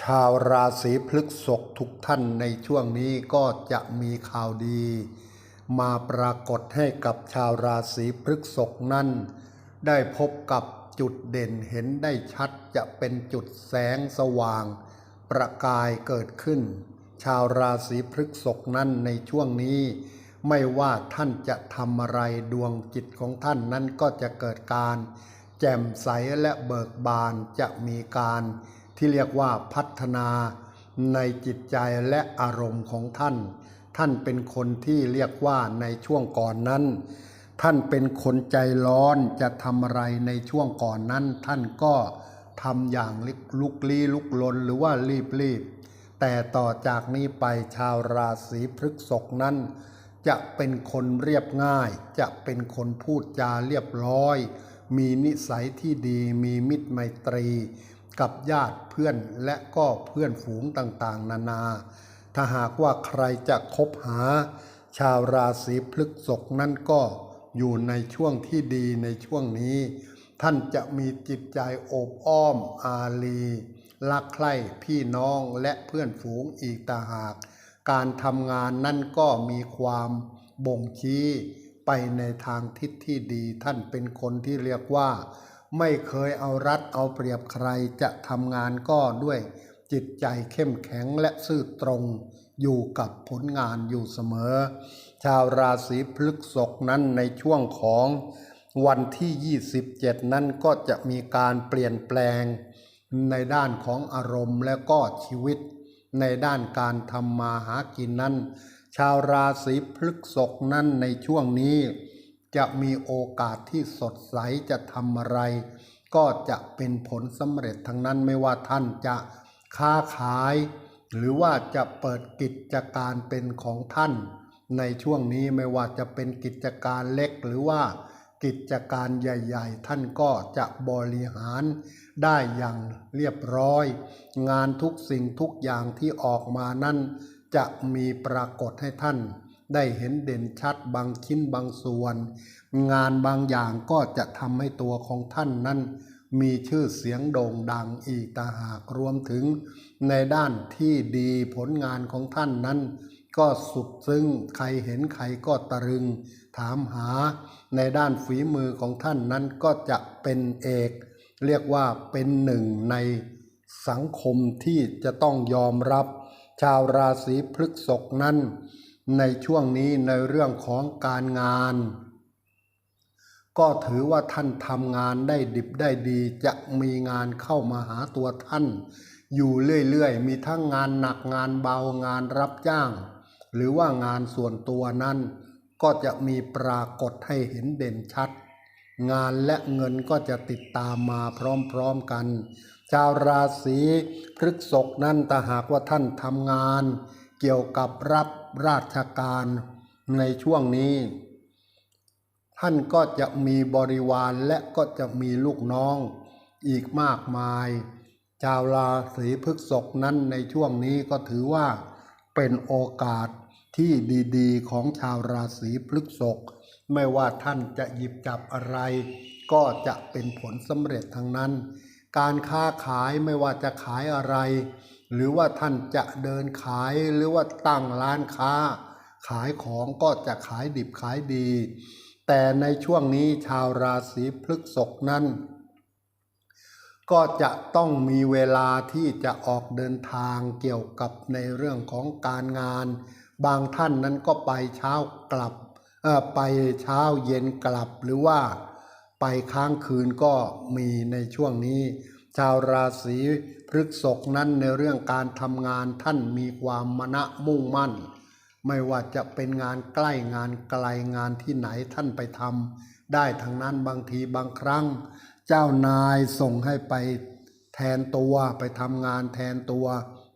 ชาวราศีพฤกษภทุกท่านในช่วงนี้ก็จะมีข่าวดี มาปรากฏให้กับชาวราศีพฤกษภนั้น ได้พบกับจุดเด่นเห็นได้ชัดจะเป็นจุดแสงสว่าง ประกายเกิดขึ้น ชาวราศีพฤกษภนั้นในช่วงนี้ ไม่ว่าท่านจะทำอะไรดวงจิตของท่านนั้นก็จะเกิดการ แจ่มใสและเบิกบานจะมีการ ที่เรียกว่าพัฒนาในจิตใจและอารมณ์ของท่าน ท่านเป็นคนที่เรียกว่าในช่วงก่อนนั้น ท่านเป็นคนใจร้อนจะทำอะไรในช่วงก่อนนั้น ท่านก็ทำอย่างลุกลี้ลุกลนหรือว่ารีบรีบๆแต่ต่อจากนี้ไปชาวราศีพฤษภนั้น จะเป็นคนเรียบง่าย จะเป็นคนพูดจาเรียบร้อย มีนิสัยที่ดี มีมิตรไมตรี กับญาติเพื่อนและก็เพื่อนฝูงต่างๆ นานา ถ้าหากว่าใครจะคบหา ชาวราศีพฤษภนั้นก็อยู่ในช่วงที่ดีในช่วงนี้ ท่านจะมีจิตใจโอบอ้อมอารีรักใคร่พี่น้องและเพื่อนฝูงอีกต่างหาก การทำงานนั่นก็มีความบ่งชี้ไปในทางทิศที่ดีท่านเป็นคนที่เรียกว่า ไม่เคยเอารัดเอาเปรียบใครจะทำงานก็ด้วย จิตใจเข้มแข็งและซื่อตรง อยู่กับผลงานอยู่เสมอ ชาวราศีพฤษภนั้นในช่วงของวันที่ 27 นั้นก็จะมีการเปลี่ยนแปลง ในด้านของอารมณ์และก็ชีวิต ในด้านการทำมาหากินนั้น ชาวราศีพฤษภนั้นในช่วงนี้ จะมีโอกาสที่สดใสจะทำอะไร ก็จะเป็นผลสำเร็จทั้งนั้นไม่ว่าท่านจะค้าขาย หรือว่าจะเปิดกิจการเป็นของท่าน ในช่วงนี้ไม่ว่าจะเป็นกิจการเล็กหรือว่ากิจการใหญ่ๆ ท่านก็จะบริหารได้อย่างเรียบร้อย งานทุกสิ่งทุกอย่างที่ออกมานั้นจะมีปรากฏให้ท่าน ได้เห็นเด่นชัดบางชิ้นบางส่วน งานบางอย่างก็จะทำให้ตัวของท่านนั้น มีชื่อเสียงโด่งดังอีกตาหากรวมถึง ในด้านที่ดีผลงานของท่านนั้น ก็สุดซึ่งใครเห็นใครก็ตะลึง ถามหา ในด้านฝีมือของท่านนั้นก็จะเป็นเอก เรียกว่าเป็นหนึ่งในสังคมที่จะต้องยอมรับ ชาวราศีพฤกษภนั้น ในช่วงนี้ในเรื่องของการงาน ก็ถือว่าท่านทำงานได้ดิบได้ดีจะมีงานเข้ามาหาตัวท่าน อยู่เรื่อยๆ มีทั้งงานหนักงานเบางานรับจ้าง หรือว่างานส่วนตัวนั้น ก็จะมีปรากฏให้เห็นเด่นชัด งานและเงินก็จะติดตามมาพร้อมๆกัน ชาวราศีพฤกษภนั้นถ้าหากว่าท่านทำงาน เกี่ยวกับรับ ราชการในช่วงนี้ ท่านก็จะมีบริวารและก็จะมีลูกน้องอีกมากมาย ชาวราศีพฤษภนั้นในช่วงนี้ก็ถือว่าเป็นโอกาสที่ดีๆ ของชาวราศีพฤษภไม่ว่าท่านจะหยิบจับอะไร ก็จะเป็นผลสำเร็จทั้งนั้น การค้าขายไม่ว่าจะขายอะไร หรือว่าท่านจะเดินขายหรือว่าตั้งร้านค้า ขายของก็จะขายดิบขายดี แต่ในช่วงนี้ชาวราศีพฤกษภนั้น ก็จะต้องมีเวลาที่จะออกเดินทางเกี่ยวกับในเรื่องของการงาน บางท่านนั้นก็ไปเช้ากลับไปเช้าเย็นกลับหรือว่าไปค้างคืนก็มีในช่วงนี้ ชาวราศีพฤษภนั้นในเรื่องการทำงานท่านมีความมณะมุ่งมั่น ไม่ว่าจะเป็นงานใกล้งานไกลงานที่ไหนท่านไปทำได้ทั้งนั้นบางทีบางครั้ง เจ้านายส่งให้ไปแทนตัวไปทำงานแทนตัว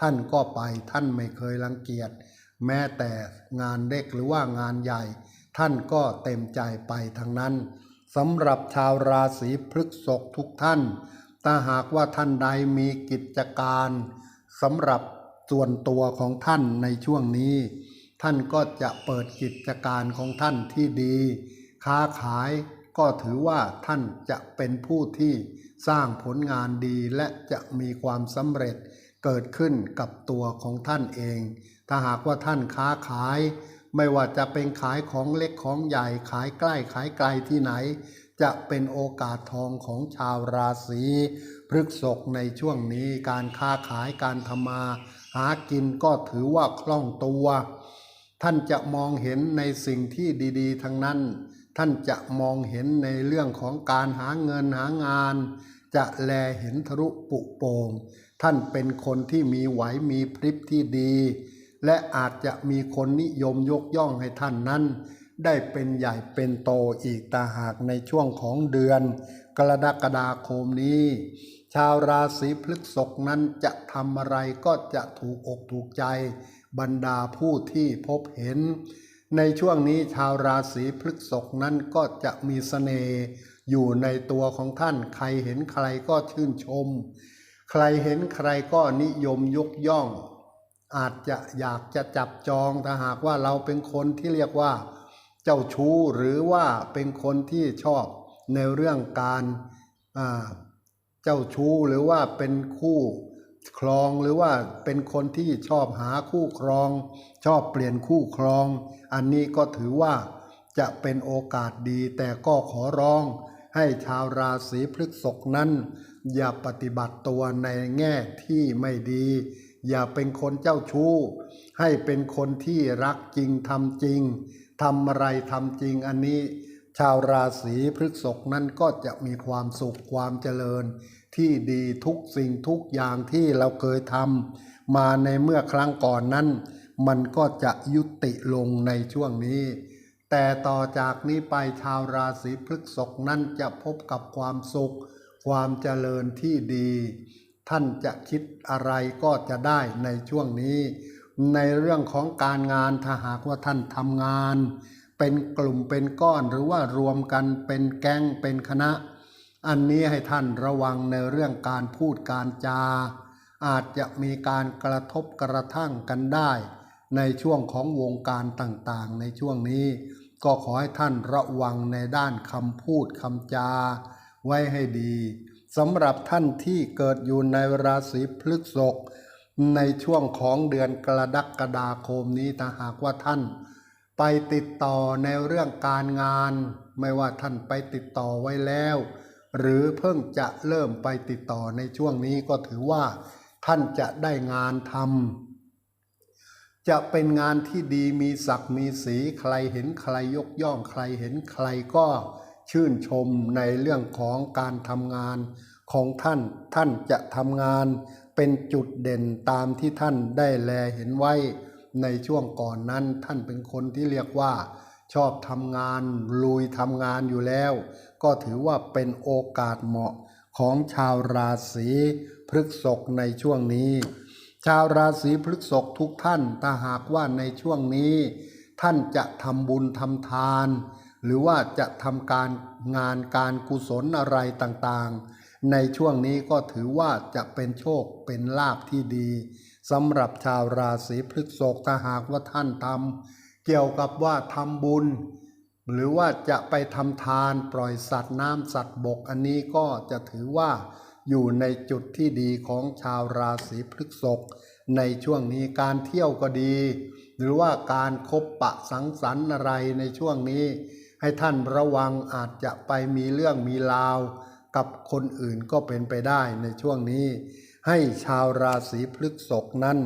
ท่านก็ไปท่านไม่เคยรังเกียจ แม้แต่งานเล็กหรือว่างานใหญ่ ท่านก็เต็มใจไปทั้งนั้นสำหรับชาวราศีพฤษภทุกท่าน ถ้าหากว่าท่านใดมีกิจการสำหรับส่วนตัวของท่านในช่วงนี้ ท่านก็จะเปิดกิจการของท่านที่ดี ค้าขายก็ถือว่าท่านจะเป็นผู้ที่สร้างผลงานดีและจะมีความสำเร็จเกิดขึ้นกับตัวของท่านเอง ถ้าหากว่าท่านค้าขาย ไม่ว่าจะเป็นขายของเล็กของใหญ่ขายใกล้ขายไกลที่ไหนจะเป็นโอกาสทองของชาวราศีพฤกษภในช่วงนี้การค้าขายการทำมาหากินก็ถือว่าคล่องตัว ท่านจะมองเห็นในสิ่งที่ดีๆ ทั้งนั้น ท่านจะมองเห็นในเรื่องของการหาเงินหางาน จะแลเห็นทะลุปุโปงท่านเป็นคนที่มีไหวมีพริบที่ดี และอาจจะมีคนนิยมยกย่องให้ท่านนั้น ได้เป็นใหญ่เป็นโตอีกตาหากในช่วงของเดือน กรกฎาคมนี้ ชาวราศีพฤษภนั้นจะทำอะไรก็จะถูกอกถูกใจ บรรดาผู้ที่พบเห็น ในช่วงนี้ชาวราศีพฤษภนั้นก็จะมีเสน่ห์อยู่ในตัวของท่านใครเห็นใครก็ชื่นชม ใครเห็นใครก็นิยมยกย่อง อาจจะอยากจะจับจองถ้าหากว่าเราเป็นคนที่เรียกว่า เจ้าชู้หรือว่าเป็นคนที่ชอบในเรื่องการเจ้าชู้หรือว่าเป็นคู่ครองหรือว่าเป็นคนที่ชอบหาคู่ครอง ชอบเปลี่ยนคู่ครอง อันนี้ก็ถือว่าจะเป็นโอกาสดี แต่ก็ขอร้อง ให้ชาวราศีพฤษภนั้น อย่าปฏิบัติตัวในแง่ที่ไม่ดี อย่าเป็นคนเจ้าชู้ ให้เป็นคนที่รักจริงทำจริง ทำอะไรทำจริงอันนี้ ชาวราศีพฤษภนั้นก็จะมีความสุขความเจริญ ที่ดีทุกสิ่งทุกอย่างที่เราเคยทำมาในเมื่อครั้งก่อนนั้น มันก็จะยุติลงในช่วงนี้ แต่ต่อจากนี้ไปชาวราศีพฤษภนั้นจะพบกับความสุข ความเจริญที่ดี ท่านจะคิดอะไรก็จะได้ในช่วงนี้ ในเรื่องของการงานถ้าหากว่าท่านทำงาน เป็นกลุ่มเป็นก้อนหรือว่ารวมกันเป็นแก๊งเป็นคณะ อันนี้ให้ท่านระวังในเรื่องการพูดการจา อาจจะมีการกระทบกระทั่งกันได้ ในช่วงของวงการต่างๆ ในช่วงนี้ ก็ขอให้ท่านระวังในด้านคำพูดคำจา ไว้ให้ดีสำหรับท่านที่เกิดอยู่ในราศีพฤษภ ในช่วงของเดือนกรกฎาคมนี้ถ้าหากว่าท่าน ไปติดต่อในเรื่องการงาน ไม่ว่าท่านไปติดต่อไว้แล้ว หรือเพิ่งจะเริ่มไปติดต่อในช่วงนี้ก็ถือว่า ท่านจะได้งานทำจะเป็นงานที่ดีมีศักดิ์มีสีใครเห็นใครยกย่องใครเห็นใครก็ชื่นชมในเรื่องของการทำงานของท่านท่านจะทำงาน เป็นจุดเด่นตามที่ท่านได้แลเห็นไว้ในช่วงก่อนนั้นท่านเป็นคนที่เรียกว่า ชอบทำงานลุยทำงานอยู่แล้ว ก็ถือว่าเป็นโอกาสเหมาะของชาวราศีพฤกษภในช่วงนี้ ชาวราศีพฤกษภทุกท่านถ้าหากว่าในช่วงนี้ ท่านจะทำบุญทำทาน หรือว่าจะทำการงานการกุศลอะไรต่างๆ ในช่วงนี้ก็ถือว่าจะเป็นโชคเป็นลาภที่ดีสำหรับชาวราศีพฤษภถ้าหากว่าท่านทำเกี่ยวกับว่าทำบุญ หรือว่าจะไปทำทานปล่อยสัตว์น้ำสัตว์บกอันนี้ก็จะถือว่าอยู่ในจุดที่ดีของชาวราศีพฤษภในช่วงนี้การเที่ยวก็ดี หรือว่าการคบปะสังสรรค์อะไรในช่วงนี้ ให้ท่านระวังอาจจะไปมีเรื่องมีราว กับคนอื่นก็เป็นไปได้ในช่วงนี้ ให้ชาวราศีพฤษภนั้น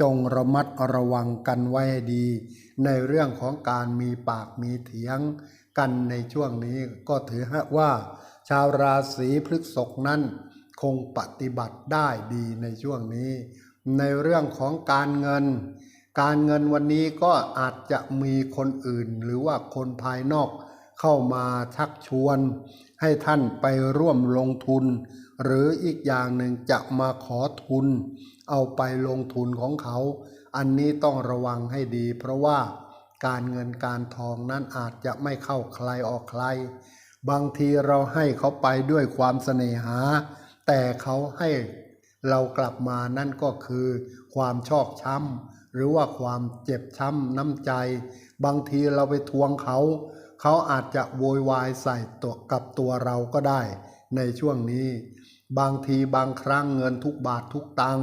จงระมัดระวังกันไว้ให้ดี ในเรื่องของการมีปากมีเถียงกันในช่วงนี้ก็ถือว่า ชาวราศีพฤษภนั้น คงปฏิบัติได้ดีในช่วงนี้ ในเรื่องของการเงิน การเงินวันนี้ก็อาจจะมีคนอื่นหรือว่าคนภายนอก เข้ามาชักชวน ให้ท่านไปร่วมลงทุน หรืออีกอย่างหนึ่งจะมาขอทุน เอาไปลงทุนของเขา อันนี้ต้องระวังให้ดี เพราะว่าการเงินการทองนั้นอาจจะไม่เข้าใครออกใคร บางทีเราให้เขาไปด้วยความเสน่หา แต่เขาให้เรากลับมานั่นก็คือ ความชอกช้ำหรือว่าความเจ็บช้ำน้ำใจ บางทีเราไปทวงเขา เขาอาจจะโวยวายใส่ตัวกับตัวเราก็ได้ ในช่วงนี้ บางทีบางครั้งเงินทุกบาททุกตัง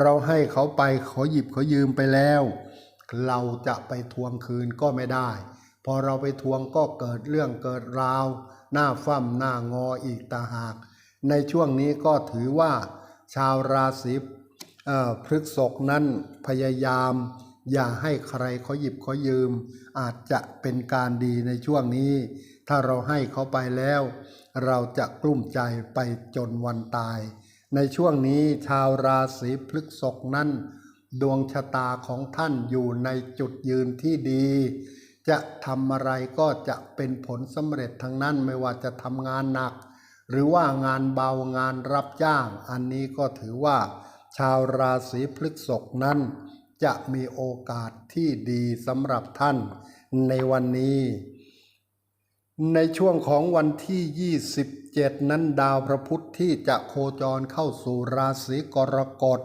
เราให้เขาไปขอหยิบขอยืมไปแล้ว เราจะไปทวงคืนก็ไม่ได้ พอเราไปทวงก็เกิดเรื่องเกิดราว หน้าฟั่มหน้างออีกตาหาก ในช่วงนี้ก็ถือว่า ชาวราศีพฤกษภนั้นพยายาม อย่าให้ใครเขาหยิบเขายืม อาจจะเป็นการดีในช่วงนี้ ถ้าเราให้เขาไปแล้ว เราจะกลุ้มใจไปจนวันตาย ในช่วงนี้ชาวราศีพฤษภนั้น ดวงชะตาของท่านอยู่ในจุดยืนที่ดี จะทำอะไรก็จะเป็นผลสำเร็จทั้งนั้นไม่ว่าจะทำงานหนัก หรือว่างานเบางานรับจ้าง อันนี้ก็ถือว่า ชาวราศีพฤษภนั้น จะมีโอกาสที่ดีสำหรับท่านในวันนี้ ในช่วงของวันที่ 27 นั้นดาวพระพุธที่จะโคจรเข้าสู่ราศีกรกฎ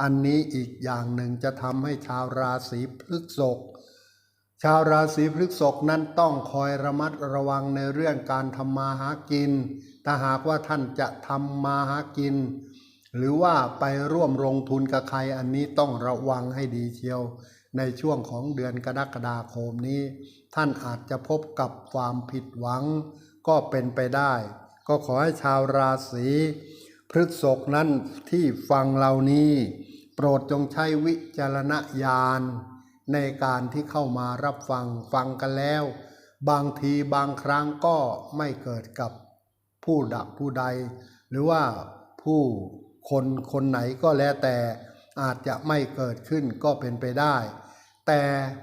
อันนี้อีกอย่างหนึ่งจะทำให้ชาวราศีพฤษภชาวราศีพฤษภนั้นต้องคอยระมัดระวังในเรื่องการทำมาหากิน ถ้าหากว่าท่านจะทำมาหากิน หรือว่าไปร่วมลงทุนกับใครอันนี้ต้องระวังให้ดีเชียว ในช่วงของเดือนกรกฎาคมนี้ ท่านอาจจะพบกับความผิดหวัง ก็เป็นไปได้ ก็ขอให้ชาวราศีพฤษภนั้นที่ฟังเหล่านี้ โปรดจงใช้วิจารณญาณ ในการที่เข้ามารับฟังฟังกันแล้ว บางทีบางครั้งก็ไม่เกิดกับผู้ดักผู้ใด หรือว่าผู้ คนคนไหนก็แล้วแต่อาจจะไม่เกิดขึ้นก็เป็นไปได้ แต่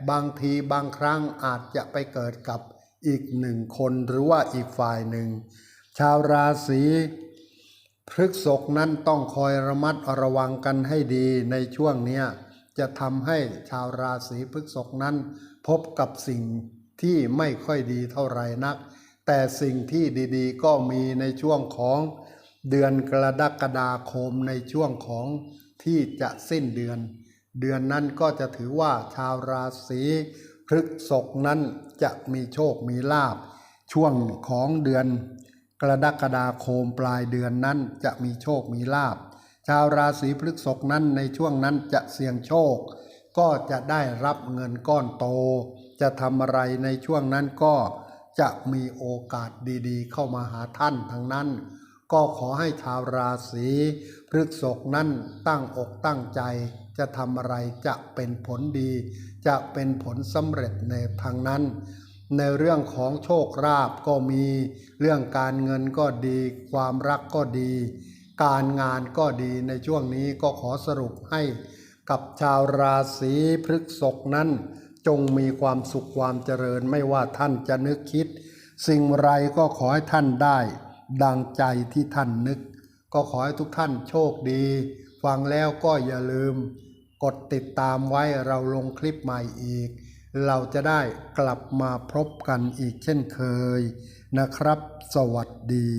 บางทีบางครั้งอาจจะไปเกิดกับอีกหนึ่งคนหรือว่าอีกฝ่ายหนึ่ง ชาวราศีพฤกษภนั้นต้องคอยระมัดระวังกันให้ดีในช่วงเนี้ยจะทำให้ชาวราศีพฤกษภนั้น พบกับสิ่งที่ไม่ค่อยดีเท่าไหร่นัก แต่สิ่งที่ดีๆ ก็มีในช่วงของ เดือนกรกฎาคมในช่วงของที่จะสิ้นเดือน เดือนนั้นก็จะถือว่าชาวราศีพฤษภนั้นจะมีโชคมีลาบ ช่วงของเดือนกรกฎาคมปลายเดือนนั้นจะมีโชคมีลาบ ชาวราศีพฤษภนั้นในช่วงนั้นจะเสี่ยงโชค ก็จะได้รับเงินก้อนโต จะทำอะไรในช่วงนั้นก็จะมีโอกาสดีๆ เข้ามาหาท่านทั้งนั้น ก็ขอให้ชาวราศีพฤษภนั้นตั้งอกตั้งใจ จะทำอะไรจะเป็นผลดี จะเป็นผลสำเร็จในทางนั้น ในเรื่องของโชคลาภก็มี เรื่องการเงินก็ดี ความรักก็ดี การงานก็ดีในช่วงนี้ก็ขอสรุปให้กับชาวราศีพฤษภนั้น จงมีความสุขความเจริญไม่ว่าท่านจะนึกคิด สิ่งไรก็ขอให้ท่านได้ ดังใจที่ท่านนึก ก็ขอให้ทุกท่านโชคดี ฟังแล้วก็อย่าลืม กดติดตามไว้เราลงคลิปใหม่อีก เราจะได้กลับมาพบกันอีกเช่นเคยนะครับ สวัสดี